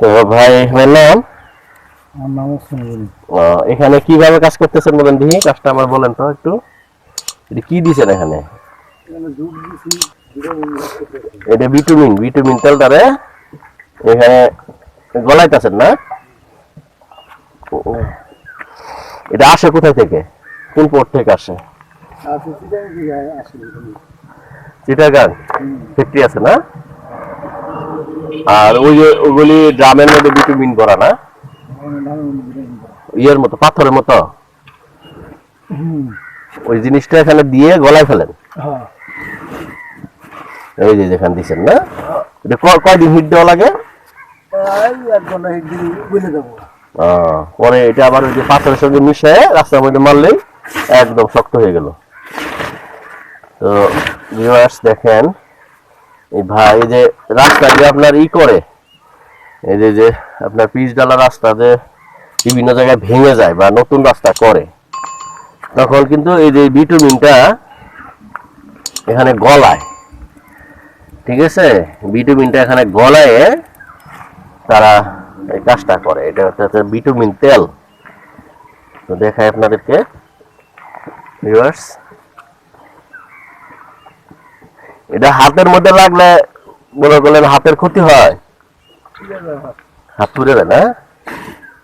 তো ভাই ভাইয়ের নাম? আমার নাম সুনীল এখানে কীভাবে কাজ করতেছেন বলেন দেখি কাজটা আমার বলেন তো একটু। এটা কি দিছেন এখানে? এখানে দুধ দিছি ভিটামিন দিছি। এটা ভিটামিন ভিটামিন তেলটারে এখানে গলাইতেছেন না? ও, এটা আসে কোথায় থেকে? কোন পোর্ট থেকে আসে? চিটাগাং ফ্যাক্টরি আছে না? আর ওই যে ওগুলি ড্রামের মধ্যে ভিটামিন ভরা না? ইয়ের মতো পাথরের মতো? ওই জিনিসটা এখানে দিয়ে গলায় ফেলেন? হ্যাঁ। এই যে যেখানে দিচ্ছেন না? এটা কয়দিন হিট দেওয়া লাগে? পরে এটা আবার ওই যে পাথরের সঙ্গে মিশিয়ে রাস্তার মধ্যে মারলেই একদম শক্ত হয়ে গেল। তো ভিউয়ার্স দেখেন ভাই, এই যে রাস্তা যে আপনার ই করে, এই যে যে আপনার পিচ ডালা রাস্তা যে বিভিন্ন জায়গায় ভেঙে যায় বা নতুন রাস্তা করে, তখন কিন্তু এই যে ভিটামিনটা এখানে গলায়, ঠিক আছে? ভিটামিনটা এখানে গলায় তারা এই কাজটা করে। এটা হচ্ছে ভিটামিন তেল। তো দেখাই আপনাদেরকে ভিউয়ার্স এটা হাতের মধ্যে লাগলে মনে করলেন হাতের ক্ষতি হয়। হাত পুড়ে যায় না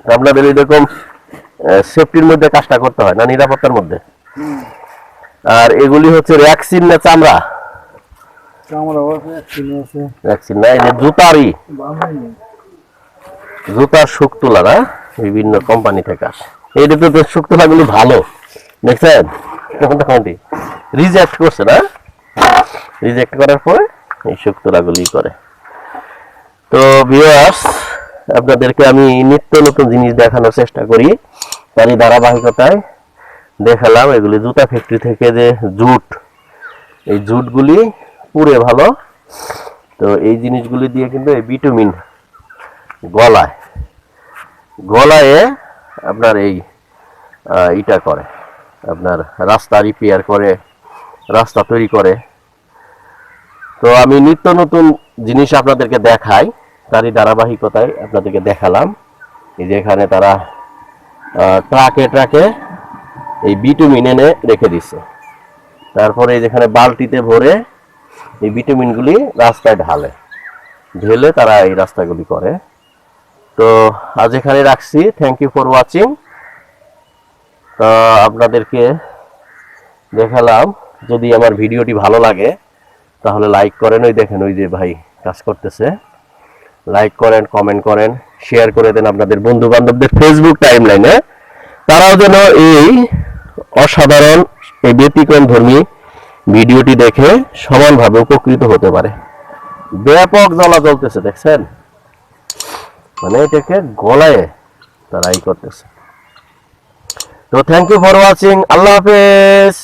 তো আপনাদের এরকম সেফটির মধ্যে কাজটা করতে হয় না নিরাপত্তার মধ্যে। আর এগুলি হচ্ছে ভ্যাকসিন না চামড়া? না জুতার শুক তোলা না? বিভিন্ন কোম্পানি থেকে আসে। এইটা তো তো শুক তোলাগুলি ভালো। দেখছেন? মোটামুটি। রিজেক্ট করছে না? রিজেক্ট করার পরে এই শুক তোলাগুলি করে। তো ভিউয়ার্স আপনাদেরকে আমি নিত্য নতুন জিনিস দেখানোর চেষ্টা করি। তারই ধারাবাহিকতায় দেখালাম এগুলি জুতা ফ্যাক্টরি থেকে যে জুট। এই জুটগুলি পুরে ভালো। তো এই জিনিসগুলি দিয়ে কিন্তু এই ভিটামিন গলায়। গলায় আপনার এই ইটা করে। আপনার রাস্তা রিপেয়ার করে, রাস্তা তৈরি করে। তো আমি নিত্য নতুন জিনিস আপনাদেরকে দেখাই। তারই ধারাবাহিকতায় আপনাদেরকে দেখালাম। এই যে এখানে তারা ট্রাকে ট্রাকে এই বিটুমিন এনে রেখে দিছে। তারপরে যেখানে বালতিতে ভরে এই ভিটামিনগুলি রাস্তায় ঢালে। ঢেলে তারা এই রাস্তাগুলি করে। তো আজ এখানে রাখছি। থ্যাংক ইউ ফর ওয়াচিং তো আপনাদেরকে দেখালাম। যদি আমার ভিডিওটি ভালো লাগে তাহলে লাইক করেন, ওই দেখেন, ওই যে ভাই কাজ করতেছে। লাইক করেন কমেন্ট করেন শেয়ার করে দেন আপনাদের বন্ধু বান্ধবদের ফেসবুক টাইম লাইনে তারাও যেন এই অসাধারণ, এই ব্যতিক্রম ধর্মী ভিডিওটি দেখে সমানভাবে উপকৃত হতে পারে। ব্যাপক জ্বলা জ্বলতেছে, দেখছেন? মানে এটাকে গলায় তারা ই করতেছে। তো থ্যাংক ইউ ফর ওয়াচিং আল্লাহ হাফেজ!